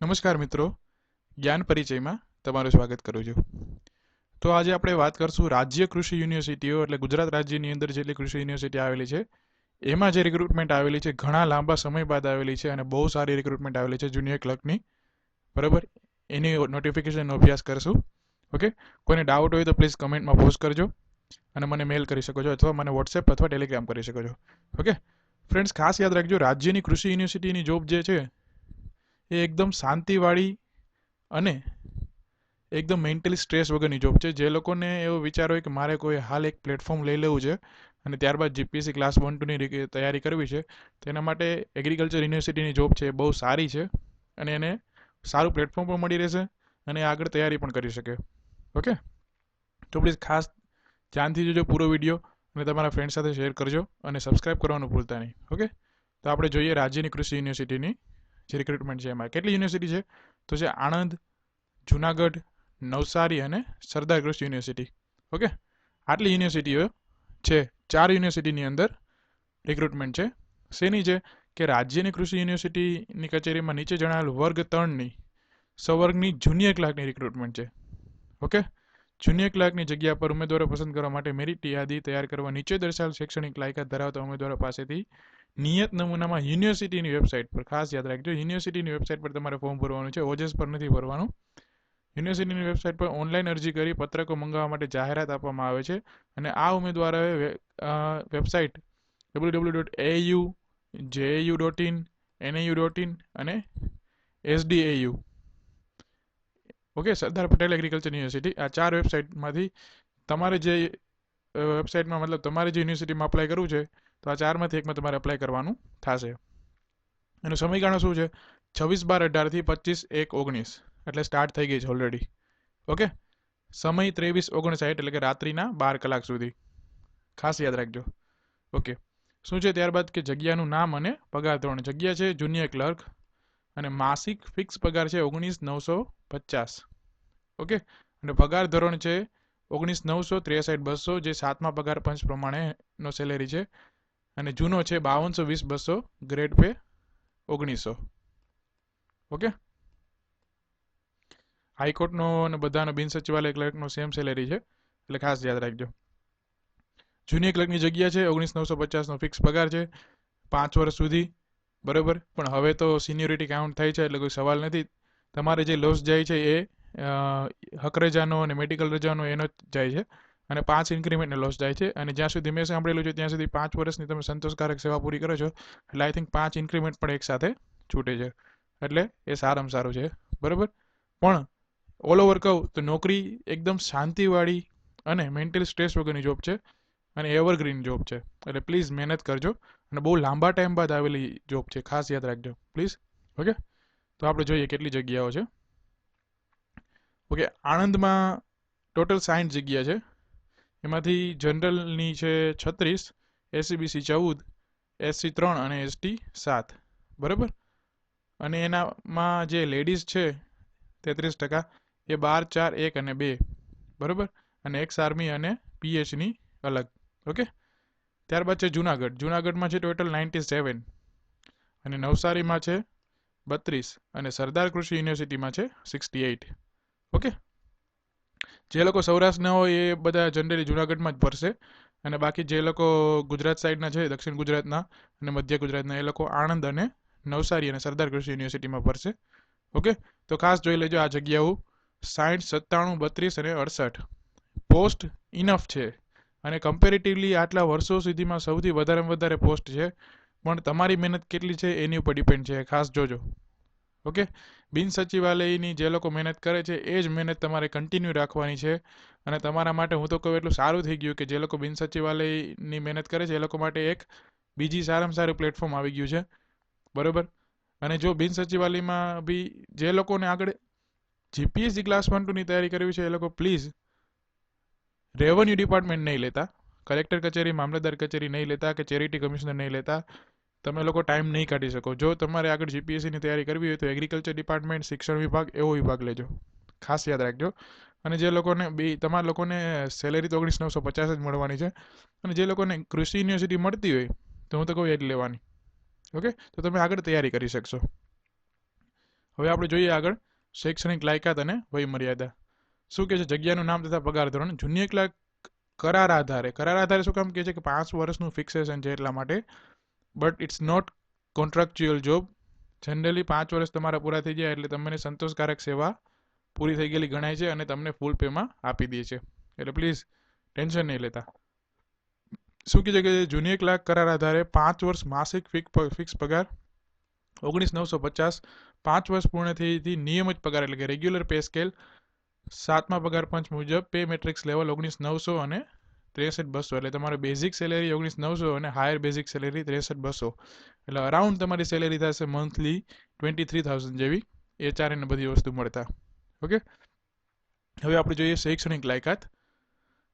નમસ્કાર મિત્રો, જ્ઞાન પરિચયમાં તમારું સ્વાગત કરું છું. તો આજે આપણે વાત કરશું રાજ્ય કૃષિ યુનિવર્સિટીઓ એટલે ગુજરાત રાજ્યની અંદર જેટલી કૃષિ યુનિવર્સિટી આવેલી છે, એમાં જે રિક્રુટમેન્ટ આવેલી છે, ઘણા લાંબા સમય બાદ આવેલી છે અને બહુ સારી રિક્રુટમેન્ટ આવેલી છે જુનિયર ક્લર્કની બરાબર? એની નોટિફિકેશનનો અભ્યાસ કરશું. ઓકે કોઈને ડાઉટ હોય તો પ્લીઝ કમેન્ટમાં પોસ્ટ કરજો અને મને મેલ કરી શકો છો અથવા મને વોટ્સએપ અથવા ટેલિગ્રામ કરી શકો છો. ઓકે ફ્રેન્ડ્સ ખાસ યાદ રાખજો, રાજ્યની કૃષિ યુનિવર્સિટીની જોબ જે છે એ એકદમ શાંતિવાળી અને એકદમ મેન્ટલી સ્ટ્રેસ વગરની જોબ છે. જે લોકોને એવો વિચાર હોય કે મારે કોઈ હાલ એક પ્લેટફોર્મ લઈ લેવું છે અને ત્યારબાદ જીપીએસસી ક્લાસ વન ટુની તૈયારી કરવી છે, તેના માટે એગ્રીકલ્ચર યુનિવર્સિટીની જોબ છે બહુ સારી છે અને એને સારું પ્લેટફોર્મ પણ મળી રહેશે અને આગળ તૈયારી પણ કરી શકે. ઓકે? તો પ્લીઝ ખાસ ધ્યાનથી જોજો પૂરો વીડિયો અને તમારા ફ્રેન્ડ સાથે શેર કરજો અને સબસ્ક્રાઇબ કરવાનું ભૂલતા નહીં. ઓકે? તો આપણે જોઈએ રાજ્યની કૃષિ યુનિવર્સિટીની જે રિક્રુટમેન્ટ છે એમાં. કેટલી યુનિવર્સિટી છે? તો છે આણંદ, જુનાગઢ, નવસારી અને સરદાર કૃષિ યુનિવર્સિટી ઓકે આટલી યુનિવર્સિટીઓ છે, ચાર યુનિવર્સિટીની અંદર રિક્રુટમેન્ટ છે. શેની છે? કે રાજ્યની કૃષિ યુનિવર્સિટીની કચેરીમાં નીચે જણાવેલ વર્ગ ત્રણની, સવર્ગની જુનિયર ક્લાર્કની રિક્રુટમેન્ટ છે. ઓકે જુનિયર ક્લાર્કની જગ્યા પર ઉમેદવારો પસંદ કરવા માટે મેરિટ યાદી તૈયાર કરવા નીચે દર્શાવેલ શૈક્ષણિક લાયકાત ધરાવતા ઉમેદવારો પાસેથી નિયત નમૂનામાં યુનિવર્સિટીની વેબસાઇટ પર, ખાસ યાદ રાખજો, યુનિવર્સિટીની વેબસાઇટ પર તમારે ફોર્મ ભરવાનું છે, ઓજસ પર નથી ભરવાનું. યુનિવર્સિટીની વેબસાઇટ પર ઓનલાઈન અરજી કરી પત્રકો મંગાવવા માટે જાહેરાત આપવામાં આવે છે અને આ ઉમેદવારોએ website W W dot AU JAU dot in NAU dot in અને SDAU okay, Sardar Patel agriculture university, આ ચાર વેબસાઇટમાંથી તમારે જે વેબસાઇટમાં મતલબ તમારે જે યુનિવર્સિટીમાં અપ્લાય કરવું છે તો આ ચારમાંથી એકમાં તમારે અપ્લાય કરવાનું થશે. એનો સમયગાળો શું છે? છવ્વીસ બાર અઢારથી પચીસ એક ઓગણીસ. એટલે સ્ટાર્ટ થઈ ગઈ છે ઓલરેડી ઓકે સમય ત્રેવીસ ઓગણસાઠ એટલે કે રાત્રિના બાર કલાક સુધી. ખાસ યાદ રાખજો. ઓકે શું છે ત્યારબાદ? કે જગ્યાનું નામ અને પગાર ધોરણ. જગ્યા છે જુનિયર ક્લર્ક અને માસિક ફિક્સ પગાર છે ઓગણીસ નવસો પચાસ. ઓકે અને પગાર ધોરણ છે ઓગણીસ નવસો ત્રેસઠ બસો. જે સાતમા પગાર પંચ પ્રમાણેનો સેલેરી છે. અને જૂનો છે બાવનસો વીસ બસો ગ્રેડ પે ઓગણીસો. ઓકે? હાઈકોર્ટનો અને બધાનો બિન સચિવાલય ક્લર્કનો સેમ સેલેરી છે, એટલે ખાસ યાદ રાખજો. જુનિયર ક્લર્કની જગ્યા છે, ઓગણીસ નવસો પચાસનો ફિક્સ પગાર છે, પાંચ વર્ષ સુધી, બરાબર? પણ હવે તો સિનિયોરિટી કાઉન્ટ થાય છે, એટલે કોઈ સવાલ નથી. તમારે જે લોસ જાય છે એ હક રજાનો અને મેડિકલ રજાનો એનો જ જાય છે. અને પાંચ ઇન્ક્રીમેન્ટનો લોસ જાય છે. અને જ્યાં સુધી મેં સાંભળેલું છે, ત્યાં સુધી પાંચ વર્ષની તમે સંતોષકારક સેવા પૂરી કરો છો, એટલે આઈ થિંક પાંચ ઇન્ક્રીમેન્ટ પણ એકસાથે છૂટે છે. એટલે એ સારામાં સારું છે. બરાબર? પણ ઓલ ઓવર કહું તો નોકરી એકદમ શાંતિવાળી અને મેન્ટલ સ્ટ્રેસ વગરની જોબ છે અને એવરગ્રીન જોબ છે. એટલે પ્લીઝ મહેનત કરજો. અને બહુ લાંબા ટાઈમ બાદ આવેલી જોબ છે. ખાસ યાદ રાખજો. પ્લીઝ ઓકે તો આપણે જોઈએ કેટલી જગ્યાઓ છે. ઓકે આણંદમાં ટોટલ સાઠ જગ્યા છે. એમાંથી જનરલની છે છત્રીસ એસીબીસી ચૌદ એસસી ત્રણ અને એસટી સાત. બરાબર? અને એનામાં જે લેડીઝ છે, તેત્રીસ ટકા, એ બાર, ચાર, એક અને બે. બરાબર? અને એક્સ આર્મી અને પીએચની અલગ. ઓકે? ત્યારબાદ છે જુનાગઢ. જુનાગઢમાં છે ટોટલ નાઇન્ટી સેવન અને નવસારીમાં છે બત્રીસ. અને સરદાર કૃષિ યુનિવર્સિટીમાં છે સિક્સટી એઇટ ઓકે? જે લોકો સૌરાષ્ટ્રના હોય એ બધા જનરલી જુનાગઢમાં જ ભરશે. અને બાકી જે લોકો ગુજરાત સાઈડના છે, દક્ષિણ ગુજરાતના અને મધ્ય ગુજરાતના, એ લોકો આણંદ અને નવસારી અને સરદાર કૃષિ યુનિવર્સિટીમાં ભરશે. ઓકે? તો ખાસ જોઈ લેજો આ જગ્યાઓ. સાઠ સત્તાણું, બત્રીસ અને અડસઠ. પોસ્ટ ઇનફ છે. અને કમ્પેરેટિવલી આટલા વર્ષો સુધીમાં સૌથી વધારેમાં વધારે પોસ્ટ છે. પણ તમારી મહેનત કેટલી છે એની ઉપર ડિપેન્ડ છે. ખાસ જોજો. ઓકે? બિન સચિવાલયની જે લોકો મહેનત કરે છે, એ જ મહેનત તમારે કન્ટિન્યુ રાખવાની છે. અને તમારા માટે હું તો કહું એટલું સારું થઈ ગયું કે જે લોકો બિન સચિવાલયની મહેનત કરે છે, એ લોકો માટે એક બીજી સારામાં સારું પ્લેટફોર્મ આવી ગયું છે. બરાબર? અને જો બિન સચિવાલયમાં બી જે લોકોને આગળ જીપીએસસી ક્લાસ વન ટુની તૈયારી કરવી છે, એ લોકો પ્લીઝ રેવન્યુ ડિપાર્ટમેન્ટ નહીં લેતા. કલેક્ટર કચેરી, મામલતદાર કચેરી નહીં લેતા કે ચેરિટી કમિશનર નહીં લેતા. તમે લોકો ટાઈમ નહીં કાઢી શકો. જો તમારે આગળ જીપીએસસીની તૈયારી કરવી હોય તો એગ્રીકલ્ચર ડિપાર્ટમેન્ટ શિક્ષણ વિભાગ, એવો વિભાગ લેજો. ખાસ યાદ રાખજો. અને જે લોકોને બી, તમારા લોકોને સેલેરી તો ઓગણીસ, નવસો પચાસ જ મળવાની છે. અને જે લોકોને કૃષિ યુનિવર્સિટી મળતી હોય, તો હું તો કહું એ લેવાની. ઓકે તો તમે આગળ તૈયારી કરી શકશો. હવે આપણે જોઈએ આગળ શૈક્ષણિક લાયકાત અને વયમર્યાદા. શું કહે છે? જગ્યાનું નામ તથા પગાર ધોરણ. જુનિયર ક્લાર્ક કરાર આધારે. કરાર આધારે શું કામ કહે છે? કે પાંચ વર્ષનું ફિક્સેશન છે એટલા માટે but it's not contractual job generally પાંચ વર્ષ તમારા પૂરા થઈ જાય એટલે તમને સંતોષકારક સેવા પૂરી થઈ ગયેલી ગણાય છે અને તમને ફૂલ પેમાં આપી દે છે. એટલે પ્લીઝ ટેન્શન નહીં લેતા. શું છે કે જુનિયર ક્લાર્ક કરાર આધારે પાંચ વર્ષ માસિક ફિક્સ પગાર ઓગણીસ નવસો પચાસ, પાંચ વર્ષ પૂર્ણ થઈથી નિયમિત પગાર એટલે કે રેગ્યુલર પે સ્કેલ સાતમા પગાર પંચ મુજબ પે મેટ્રિક્સ લેવલ ઓગણીસ નવસો અને ત્રેસઠ બસો એટલે તમારો બેઝિક સેલેરી ઓગણીસ નવસો અને હાયર બેઝિક સેલેરી ત્રેસઠ બસો. એટલે અરાઉન્ડ તમારી સેલેરી થશે મંથલી ટ્વેન્ટી થ્રી થાઉઝન્ડ જેવી. એ ચારેને બધી વસ્તુ મળતા. ઓકે હવે આપણે જોઈએ શૈક્ષણિક લાયકાત.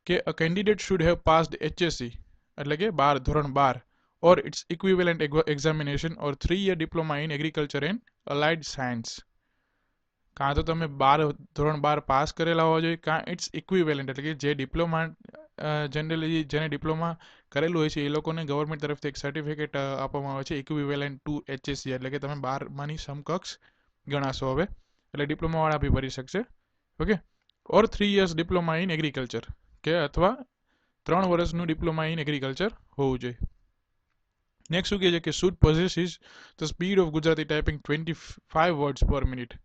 કે a candidate should have passed HSC એટલે કે બાર, ધોરણ બાર. Or its equivalent examination or three year diploma in agriculture and allied science કાં તો તમે બાર, ધોરણ બાર પાસ કરેલા હોવા જોઈએ, કાં ઇટ્સ ઇક્વિવેલન્ટ એટલે કે જે ડિપ્લોમા જનરલી જેને ડિપ્લોમા કરેલું હોય છે, એ લોકોને ગવર્મેન્ટ તરફથી એક સર્ટિફિકેટ આપવામાં આવે છે ઇક્વિવેલન્ટ ટુ એચએસસી એટલે કે તમે બારમાની સમકક્ષ ગણાશો હવે. એટલે ડિપ્લોમાવાળા બી ભરી શકશે. Okay or three years diploma in agriculture કે અથવા ત્રણ વર્ષનું ડિપ્લોમા ઇન એગ્રીકલ્ચર હોવું જોઈએ. નેક્સ્ટ શું કહે છે કે should possess is the speed of Gujarati typing twenty five words per minute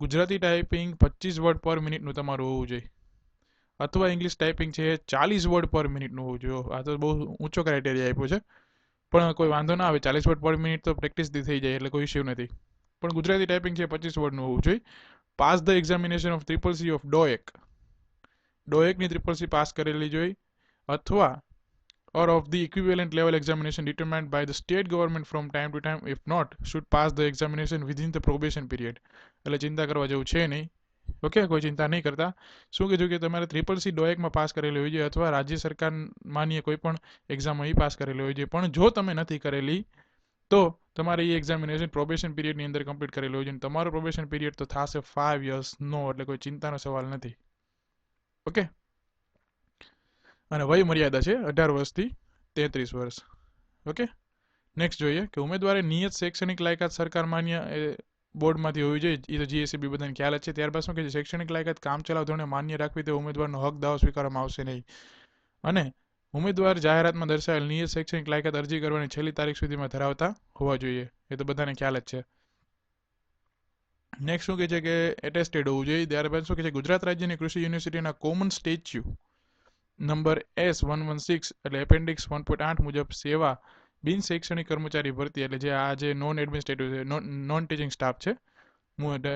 Gujarati typing પચીસ વર્ડ પર મિનિટનું તમારું હોવું જોઈએ. અથવા ઇંગ્લિશ ટાઈપિંગ છે ચાલીસ વર્ડ પર મિનિટનું હોવું જોઈએ. આ તો બહુ ઊંચો ક્રાઇટેરિયા આપ્યો છે. પણ કોઈ વાંધો ના આવે, ચાલીસ વર્ડ પર મિનિટ તો પ્રેક્ટિસથી થઈ જાય, એટલે કોઈ ઇશ્યુ નથી. પણ ગુજરાતી ટાઈપિંગ છે પચીસ વર્ડનું હોવું જોઈએ. Pass the examination of triple C of ડોએક ડોએકની ટ્રિપલ સી પાસ કરેલી જોઈએ અથવા, or of the equivalent level examination determined by the state government from time to time. If not, should pass the examination within the probation period. એટલે ચિંતા કરવા જેવું છે નહીં. ઓકે કોઈ ચિંતા નહીં કરતા. શું કીધું કે તમારે ત્રિપલ સી ડોએકમાં પાસ કરેલી હોય છે અથવા રાજ્ય સરકાર માન્ય કોઈ પણ એક્ઝામ એ પાસ કરેલી હોય છે પણ જો તમે નથી કરેલી, તો તમારે એ એક્ઝામિનેશન પ્રોબેશન પીરિયડની અંદર કમ્પ્લીટ કરેલું હોય છે અને તમારો પ્રોબેશન પીરિયડ તો થશે ફાઇવ યર્સ નો, એટલે કોઈ ચિંતાનો સવાલ નથી. ઓકે અને વય મર્યાદા છે અઢાર વર્ષથી તેત્રીસ વર્ષ. ઓકે નેક્સ્ટ જોઈએ કે ઉમેદવારે નિયત શૈક્ષણિક લાયકાત સરકાર માન્ય બોર્ડમાંથી હોવી જોઈએ. એ તો જીએસસીબી બધાને ખ્યાલ જ છે. ત્યારબાદ શું કે શૈક્ષણિક લાયકાત કામચલાઉ ધોરણે માન્ય રાખવી તે ઉમેદવારનો હક દાવો સ્વીકારવામાં આવશે નહીં. અને ઉમેદવાર જાહેરાતમાં દર્શાવેલ નિયત શૈક્ષણિક લાયકાત અરજી કરવાની છેલ્લી તારીખ સુધીમાં ધરાવતા હોવા જોઈએ. એ તો બધાને ખ્યાલ જ છે. નેક્સ્ટ શું કહે છે કે એટેસ્ટેડ હોવું જોઈએ. ત્યારબાદ શું કહે છે? ગુજરાત રાજ્યની કૃષિ યુનિવર્સિટીના common statute number S one one six એટલે એપેન્ડિક્સ વન પોઈન્ટ આઠ મુજબ સેવા બિન શૈક્ષણિક કર્મચારી ભરતી એટલે જે આ જે નોન એડમિનિસ્ટ્રેટિવ છે નોન ટીચિંગ સ્ટાફ છે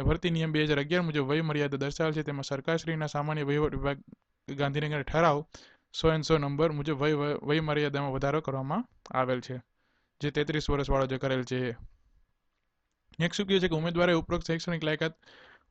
ભરતી નિયમ બે હજાર અગિયાર મુજબ વય મર્યાદા દર્શાવેલ છે, તેમાં સરકારશ્રીના સામાન્ય વહીવટ વિભાગ ગાંધીનગર ઠરાવ સો એન સો નંબર મુજબ વય વય મર્યાદામાં વધારો કરવામાં આવેલ છે, જે તેત્રીસ વર્ષવાળો જે કરેલ છે નેક્સ્ટ શું કહે છે કે ઉમેદવારે ઉપરોક્ત શૈક્ષણિક લાયકાત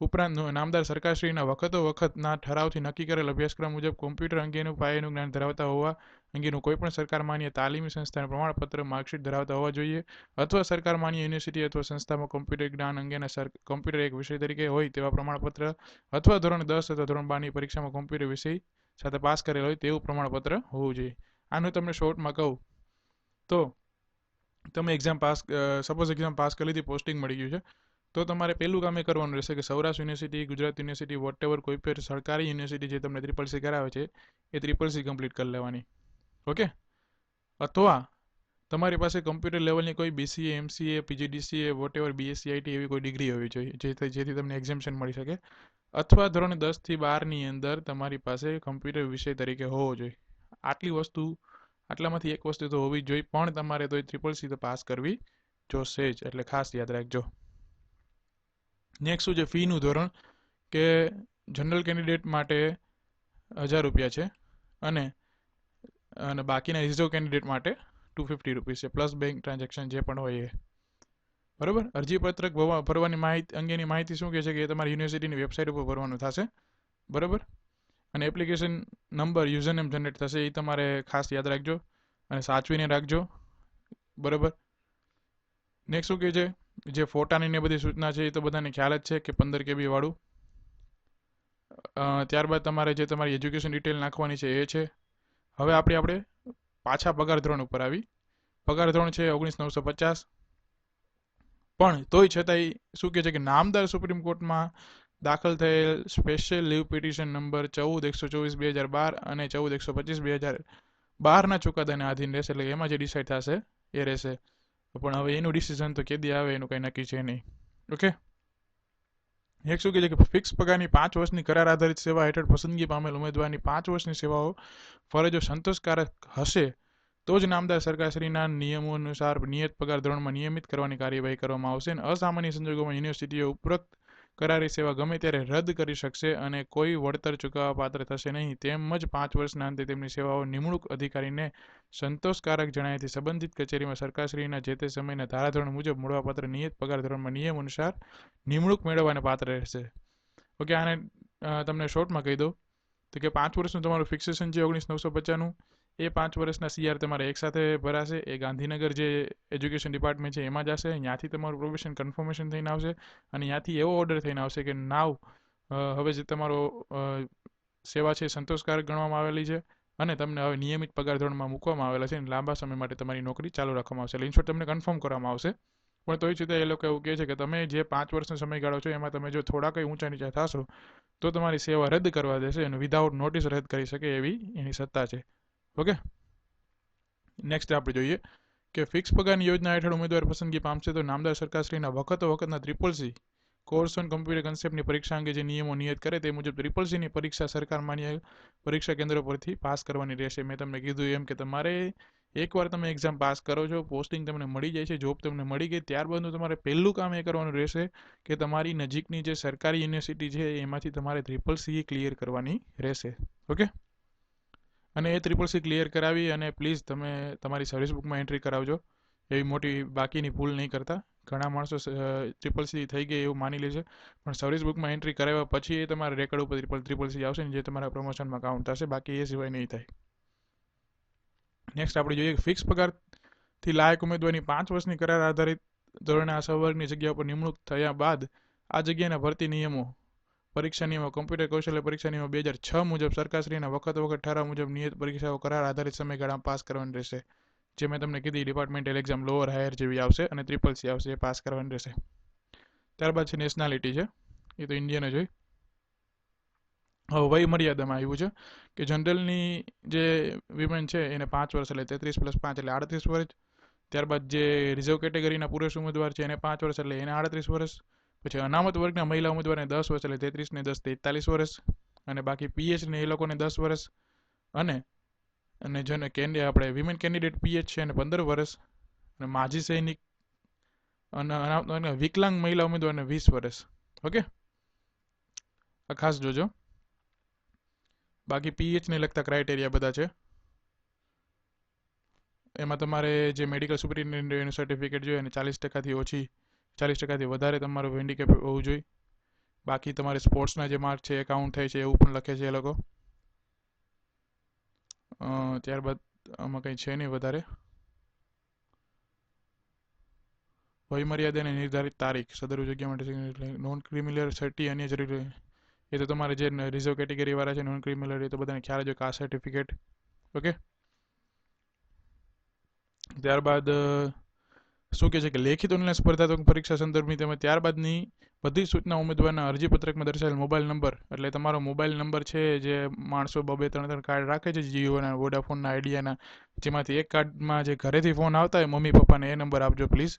ઉપરાંત નામદાર સરકારશ્રીના વખતો વખતના ઠરાવથી નક્કી કરેલ અભ્યાસક્રમ મુજબ કોમ્પ્યુટર અંગેનું પાયાનું જ્ઞાન ધરાવતા હોવા અંગેનું કોઈપણ સરકાર માન્ય તાલીમી સંસ્થાનું પ્રમાણપત્ર, માર્કશીટ ધરાવતા હોવા જોઈએ અથવા સરકાર માન્ય યુનિવર્સિટી અથવા સંસ્થામાં કોમ્પ્યુટર જ્ઞાન અંગેના કોમ્પ્યુટર એક વિષય તરીકે હોય તેવા પ્રમાણપત્ર અથવા ધોરણ દસ અથવા ધોરણ બારની પરીક્ષામાં કોમ્પ્યુટર વિષય સાથે પાસ કરેલ હોય તેવું પ્રમાણપત્ર હોવું જોઈએ. આનું તમને શોર્ટમાં કહું તો, તમે exam pass suppose exam pass કરી લીધી પોસ્ટિંગ મળી ગયું છે. તો તમારે પહેલું કામ એ કરવાનું રહેશે કે Saurashtra university, Gujarat university whatever કોઈ પણ સરકારી યુનિવર્સિટી જે તમને ત્રિપલ સી કરાવે છે, એ ત્રિપલ સી કમ્પ્લીટ કરી લેવાની. ઓકે? અથવા તમારી પાસે કમ્પ્યુટર લેવલની કોઈ BCA MCA PGDCA whatever BSc IT એવી કોઈ ડિગ્રી હોવી જોઈએ, જેથી તમને એક્ઝામ્શન મળી શકે. અથવા ધોરણ દસથી બારની અંદર તમારી પાસે કમ્પ્યુટર વિષય તરીકે હોવો જોઈએ. આટલી વસ્તુ, આટલામાંથી એક વસ્તુ તો હોવી જોઈએ, પણ તમારે તો એ ત્રિપલ સી તો પાસ કરવી જોશે જ, એટલે ખાસ યાદ રાખજો. નેક્સ્ટ શું છે? ફીનું ધોરણ કે જનરલ કેન્ડિડેટ માટે હજાર રૂપિયા છે અને અને બાકીના રિઝર્વ કેન્ડિડેટ માટે ટુ ફિફ્ટી રૂપીસ છે પ્લસ બેંક ટ્રાન્ઝેક્શન જે પણ હોય એ. બરાબર? અરજીપત્રક ભરવાની માહિતી, અંગેની માહિતી શું કહે છે કે એ તમારી યુનિવર્સિટીની વેબસાઇટ ઉપર ભરવાનું થશે. બરાબર? અને application number user name generate થશે, એ તમારે ખાસ યાદ રાખજો અને સાચવીને રાખજો. બરાબર? નેક્સ્ટ શું કહે છે? જે ફોટાની ને બધી સૂચના છે એ તો બધાને ખ્યાલ જ છે કે પંદર કેબી વાળું. ત્યારબાદ તમારે જે તમારી એજ્યુકેશન ડિટેલ નાખવાની છે એ છે. હવે આપણે આપણે પાછા પગાર ધોરણ ઉપર આવી. પગાર ધોરણ છે ઓગણીસ નવસો પચાસ. પણ તોય છતાંય શું કહે છે કે નામદાર સુપ્રીમ કોર્ટમાં દાખલ થયેલ સ્પેશિયલ લીવ પિટિશન નંબર ચૌદ એકસો ચોવીસ બે હજાર બાર અને ચૌદ એકસો પચીસ બે હજાર બારના ચુકાદાને આધીન રહેશે. એટલે એમાં જે ડિસાઇડ થશે એ રહેશે. પણ હવે એનું ડિસિઝન તો કેદી આવે, એનું કંઈ નક્કી છે નહીં. ઓકે એક શું કહે છે કે ફિક્સ પગારની પાંચ વર્ષની કરાર આધારિત સેવા હેઠળ પસંદગી પામેલ ઉમેદવારની પાંચ વર્ષની સેવાઓ ફરજો સંતોષકારક હશે, તો જ નામદાર સરકારશ્રીના નિયમો અનુસાર નિયત પગાર ધોરણમાં નિયમિત કરવાની કાર્યવાહી કરવામાં આવશે અને અસામાન્ય સંજોગોમાં યુનિવર્સિટીઓ ઉપરોક્ત કરારી સેવા ગમે ત્યારે રદ કરી શકશે અને કોઈ વળતર ચૂકવવા પાત્ર થશે નહીં. તેમજ પાંચ વર્ષના અંતે તેમની સેવાઓ નિમણૂક અધિકારીને સંતોષકારક જણાયથી સંબંધિત કચેરીમાં સરકારશ્રીના જે તે સમયના ધારાધોરણ મુજબ મળવાપાત્ર નિયત પગાર ધોરણમાં નિયમ અનુસાર નિમણૂક મેળવવાને પાત્ર રહેશે. ઓકે, આને તમને શોર્ટમાં કહી દઉં. તો કે પાંચ વર્ષનું તમારું ફિક્સેશન છે ઓગણીસ નવસો પચાસનું. એ પાંચ વર્ષના સીઆર તમારે એકસાથે ભરાશે. એ ગાંધીનગર જે એજ્યુકેશન ડિપાર્ટમેન્ટ છે, એમાં જશે. ત્યાંથી તમારું પ્રોબેશન કન્ફર્મેશન થઈને આવશે અને ત્યાંથી એવો ઓર્ડર થઈને આવશે કે નાવ હવે જે તમારો સેવા છે સંતોષકારક ગણવામાં આવેલી છે અને તમને હવે નિયમિત પગાર ધોરણમાં મૂકવામાં આવેલા છે અને લાંબા સમય માટે તમારી નોકરી ચાલુ રાખવામાં આવશે. એટલે ઇન્શોર્ટ તમને કન્ફર્મ કરવામાં આવશે. પણ તોય છતાં એ લોકો એવું કહે છે કે તમે જે પાંચ વર્ષનો સમયગાળો છો, એમાં તમે જો થોડા કંઈ ઊંચા નીચા થશો, તો તમારી સેવા રદ કરવા દેશે અને વિધાઉટ નોટિસ રદ કરી શકે એવી એની સત્તા છે. ઓકે નેક્સ્ટ આપણે જોઈએ કે ફિક્સ પગારની યોજના હેઠળ ઉમેદવાર પસંદગી પામશે તો નામદાર સરકારશ્રીના વખતો વખતના triple C course on computer કન્સેપ્ટની પરીક્ષા અંગે જે નિયમો નિયત કરે તે મુજબ ટ્રિપલ સીની પરીક્ષા સરકાર માન્ય પરીક્ષા કેન્દ્રો પરથી પાસ કરવાની રહેશે. મેં તમને કીધું એમ કે તમારે એકવાર તમે એક્ઝામ પાસ કરો છો પોસ્ટિંગ તમને મળી જાય છે જોબ તમને મળી ગઈ ત્યારબાદનું તમારે પહેલું કામ એ કરવાનું રહેશે કે તમારી નજીકની જે સરકારી યુનિવર્સિટી છે, એમાંથી તમારે ટ્રિપલ સી ક્લિયર કરવાની રહેશે. ઓકે અને એ ત્રિપલ સી ક્લિયર કરાવી અને પ્લીઝ તમે તમારી સર્વિસ બુકમાં એન્ટ્રી કરાવજો. એવી મોટી બાકીની ભૂલ નહીં કરતા. ઘણા માણસો ટ્રિપલ સી થઈ ગઈ એવું માની લે છે. પણ સર્વિસ બુકમાં એન્ટ્રી કરાવ્યા પછી એ તમારા રેકોર્ડ ઉપર ટ્રિપલ ટ્રિપલ સી આવશે જે તમારા પ્રમોશનમાં કાઉન્ટ થશે. બાકી એ સિવાય નહીં થાય. નેક્સ્ટ આપણે જોઈએ ફિક્સ પગારથી લાયક ઉમેદવારની પાંચ વર્ષની કરાર આધારિત ધોરણે આ સવર્ગની જગ્યા પર નિમણૂક થયા બાદ આ જગ્યાના ભરતી નિયમો પરીક્ષા નિયમો કમ્પ્યુટર કૌશલ્ય પરીક્ષા નિયમો બે હજાર છ મુજબ સરકારશ્રીના વખત વખત ઠરાવ મુજબ નિયત પરીક્ષાઓ કરાર આધારિત સમયગાળામાં પાસ કરવાની રહેશે. જે મેં તમને કીધી ડિપાર્ટમેન્ટલ એક્ઝામ લોઅર હાયર જેવી આવશે અને ટ્રિપલ સી આવશે, એ પાસ કરવાની રહેશે. ત્યારબાદ છે નેશનાલિટી છે. એ તો ઇન્ડિયન જ હોય. હવે વય મર્યાદામાં આવ્યું છે કે જનરલની જે વિમેન છે એને પાંચ વર્ષ એટલે તેત્રીસ પ્લસ પાંચ એટલે આડત્રીસ વર્ષ. ત્યારબાદ જે રિઝર્વ કેટેગરીના પુરુષ ઉમેદવાર છે એને પાંચ વર્ષ એટલે એને આડત્રીસ વર્ષ. પછી અનામત વર્ગના મહિલા ઉમેદવારને દસ વર્ષ એટલે તેત્રીસ ને દસ, તેતાલીસ વર્ષ અને બાકી પીએચ ને એ લોકોને દસ વર્ષ અને અને જેને કેન્ડ, આપણે વિમેન કેન્ડિડેટ પીએચ છે અને પંદર વર્ષ અને માજી સૈનિક અને વિકલાંગ મહિલા ઉમેદવારને વીસ વર્ષ. ઓકે? આ ખાસ જોજો. બાકી પીએચને લગતા ક્રાઇટેરિયા બધા છે. એમાં તમારે જે મેડિકલ સુપરિન્ટેન્ડન્ટનું સર્ટિફિકેટ જોઈએ અને ચાલીસ ટકાથી ઓછી ચાલીસ ટકાથી વધારે તમારું હેન્ડીકેપ હોવું જોઈએ. બાકી તમારે સ્પોર્ટ્સના જે માર્ક છે એ કાઉન્ટ થાય છે, એવું પણ લખે છે એ લોકો. ત્યારબાદ આમાં કંઈ છે નહીં વધારે. વયમર્યાદા અને નિર્ધારિત તારીખ, સદર જગ્યા માટે નોન ક્રિમિનલ સર્ટી અન્ય જરૂરી એ તો તમારે જે રિઝર્વ કેટેગરી વાળા છે નોન ક્રિમિનલ એ તો બધાને ખ્યાલ જ કાસ્ટ સર્ટિફિકેટ ઓકે ત્યારબાદ શું કહે છે કે લેખિત ઓનલાઈન સ્પર્ધાત્મક પરીક્ષા સંદર્ભની તેમજ ત્યારબાદની બધી સૂચના ઉમેદવારના અરજીપત્રકમાં દર્શાવેલ મોબાઈલ નંબર એટલે તમારો મોબાઈલ નંબર છે જે માણસો બબે ત્રણ ત્રણ કાર્ડ રાખે છે જીઓના વોડાફોનના આઈડિયાના જેમાંથી એક કાર્ડમાં જે ઘરેથી ફોન આવતા હોય મમ્મી, પપ્પાને એ નંબર આપજો પ્લીઝ.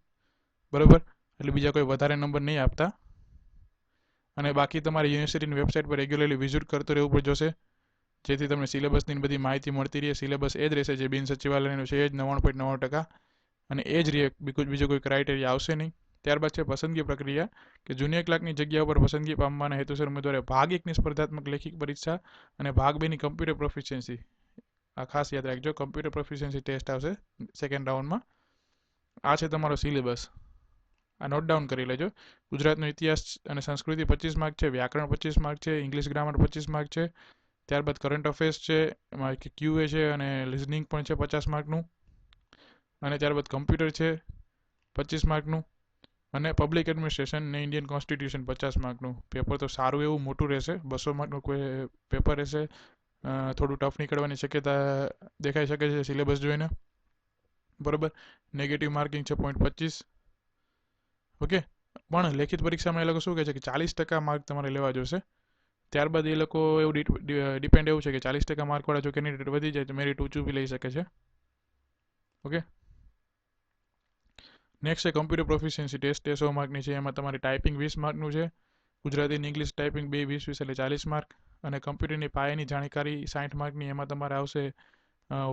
બરોબર? એટલે બીજા કોઈ વધારે નંબર નહીં આપતા. અને બાકી તમારી યુનિવર્સિટીની વેબસાઇટ પર રેગ્યુલરલી વિઝિટ કરતો રહેવું પણ જોશે. જેથી તમને સિલેબસની બધી માહિતી મળતી રહે. સિલેબસ એ જ રહેશે જે બિન સચિવાલયનું છે, એ જ નવ્વાણું પોઈન્ટ નવ્વાણું ટકા. અને એ જ બીજું બીજો કોઈ ક્રાઇટેરિયા આવશે નહીં. ત્યારબાદ છે પસંદગી પ્રક્રિયા, કે જુનિયર ક્લાર્કની જગ્યા ઉપર પસંદગી પામવાના હેતુસર ઉમેદવારે ભાગ એકની સ્પર્ધાત્મક લેખિત પરીક્ષા અને ભાગ બેની કમ્પ્યુટર પ્રોફિશિયન્સી આ ખાસ યાદ રાખજો કમ્પ્યુટર પ્રોફિશિયન્સી ટેસ્ટ આવશે સેકન્ડ રાઉન્ડમાં આ છે તમારો સિલેબસ આ નોટ ડાઉન કરી લેજો. ગુજરાતનો ઇતિહાસ અને સંસ્કૃતિ પચીસ માર્ક છે, વ્યાકરણ પચીસ માર્ક છે, ઇંગ્લિશ ગ્રામર પચીસ માર્ક છે. ત્યારબાદ કરંટ અફેર્સ છે, એમાં ક્યુએ છે અને લિઝનિંગ પણ છે પચાસ માર્કનું. અને ત્યારબાદ કમ્પ્યુટર છે, પચીસ માર્કનું. અને પબ્લિક એડમિનિસ્ટ્રેશન ને ઇન્ડિયન કોન્સ્ટિટ્યુશન પચાસ માર્કનું. પેપર તો સારું એવું મોટું રહેશે, બસો માર્કનું કોઈ પેપર રહેશે. થોડું ટફ નીકળવાની શક્યતા દેખાઈ શકે છે સિલેબસ જોઈને. બરાબર? નેગેટિવ માર્કિંગ છે પોઈન્ટ પચીસ. ઓકે? પણ લેખિત પરીક્ષામાં એ લોકો શું કહે છે કે ચાલીસ ટકા માર્ક તમારે લેવા જોશે. ત્યારબાદ એ લોકો એવું ડિપેન્ડ એવું છે કે ચાલીસ ટકા માર્કવાળા જો કેન્ડિડેટ વધી જાય તો મેરિટ ઊંચું બી લઈ શકે છે. ઓકે? નેક્સ્ટ છે કમ્પ્યુટર પ્રોફિશિયન્સી ટેસ્ટ એ સો માર્કની છે. એમાં તમારી ટાઈપિંગ વીસ માર્કનું છે. ગુજરાતી ઇંગ્લિશ ટાઈપિંગ બે વીસ વીસ એટલે ચાલીસ માર્ક અને કમ્પ્યુટરની પાયાની જાણકારી સાઠ માર્કની એમાં તમારે આવશે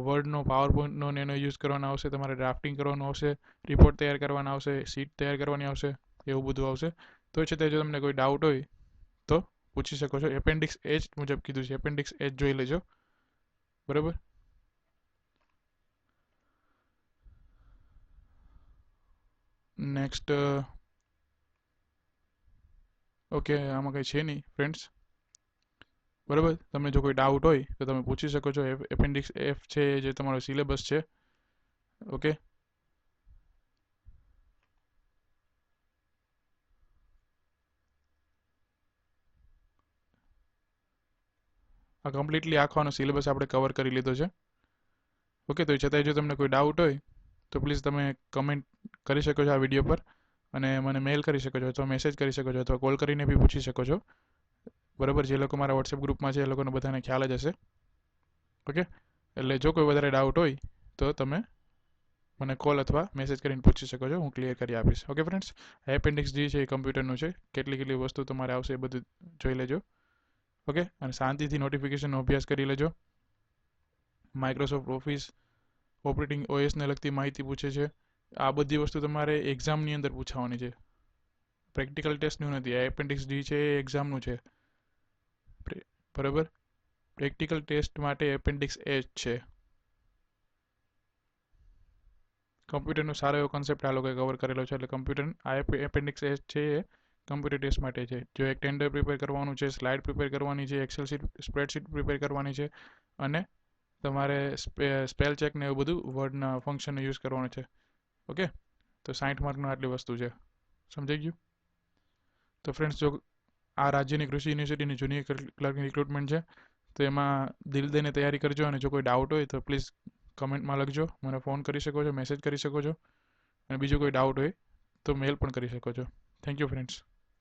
વર્ડનો પાવરપોઈન્ટનો ને એનો યુઝ કરવાનો આવશે. તમારે ડ્રાફ્ટિંગ કરવાનું આવશે. રિપોર્ટ તૈયાર કરવાના આવશે. સીટ તૈયાર કરવાની આવશે. એવું બધું આવશે. તો છતાં જો તમને કોઈ ડાઉટ હોય, તો પૂછી શકો છો. એપેન્ડિક્સ એચ મુજબ કીધું છે. એપેન્ડિક્સ એચ જોઈ લેજો. બરાબર? નેક્સ્ટ ઓકે આમાં કંઈ છે નહીં ફ્રેન્ડ્સ બરાબર? તમને જો કોઈ ડાઉટ હોય, તો તમે પૂછી શકો છો. એપેન્ડિક્સ એફ છે, જે તમારો સિલેબસ છે. ઓકે આ કમ્પ્લીટલી આખોનો સિલેબસ આપણે કવર કરી લીધો છે. ઓકે તો છતાંય જો તમને કોઈ ડાઉટ હોય તો પ્લીઝ તમે કમેન્ટ કરી શકો છો આ વીડિયો પર અને મને મેલ કરી શકો છો અથવા મેસેજ કરી શકો છો અથવા કોલ કરીને બી પૂછી શકો છો. બરાબર, જે લોકો મારા વોટ્સએપ ગ્રુપમાં છે એ લોકોને બધાને ખ્યાલ જ હશે. ઓકે એટલે જો કોઈ વધારે ડાઉટ હોય તો તમે મને કોલ અથવા મેસેજ કરીને પૂછી શકો છો, હું ક્લિયર કરી આપીશ. ઓકે ફ્રેન્ડ્સ એપેન્ડિક્સ જે છે એ કમ્પ્યુટરનું છે. કેટલી કેટલી વસ્તુ તમારે આવશે એ બધું જોઈ લેજો. ઓકે અને શાંતિથી નોટિફિકેશનનો અભ્યાસ કરી લેજો. માઇક્રોસોફ્ટ ઓફિસ ઓપરેટિંગ ઓએસને લગતી માહિતી પૂછે છે. આ બધી વસ્તુ તમારે એક્ઝામની અંદર પૂછાવાની છે. પ્રેક્ટિકલ ટેસ્ટનું નથી, આ એપેન્ડિક્સ ડી છે, એ એક્ઝામનું છે. બરાબર? પ્રેક્ટિકલ ટેસ્ટ માટે એપેન્ડિક્સ એચ છે. કમ્પ્યુટરનો સારો એવો કોન્સેપ્ટ આ લોકોએ કવર કરેલો છે, એટલે કમ્પ્યુટર, આ એપેન્ડિક્સ એચ છે, એ કમ્પ્યુટર ટેસ્ટ માટે છે. જો એક ટેન્ડર પ્રિપેર કરવાનું છે સ્લાઇડ પ્રિપેર કરવાની છે એક્સેલ શીટ સ્પ્રેડશીટ પ્રિપેર કરવાની છે, અને તમારે સ્પેલ ચેક ને એવું બધું વર્ડના ફંક્શનનો યુઝ કરવાનો છે. ઓકે તો સાઠ માર્કનું આટલી વસ્તુ છે. સમજાઈ ગયું? તો ફ્રેન્ડ્સ જો આ રાજ્યની કૃષિ યુનિવર્સિટીની જુનિયર ક્લર્કની રિક્રુટમેન્ટ છે, તો એમાં દિલ દઈને તૈયારી કરજો અને જો કોઈ ડાઉટ હોય તો પ્લીઝ કમેન્ટમાં લખજો. મને ફોન કરી શકો છો મેસેજ કરી શકો છો. અને બીજો કોઈ ડાઉટ હોય તો મેલ પણ કરી શકો છો. Thank you friends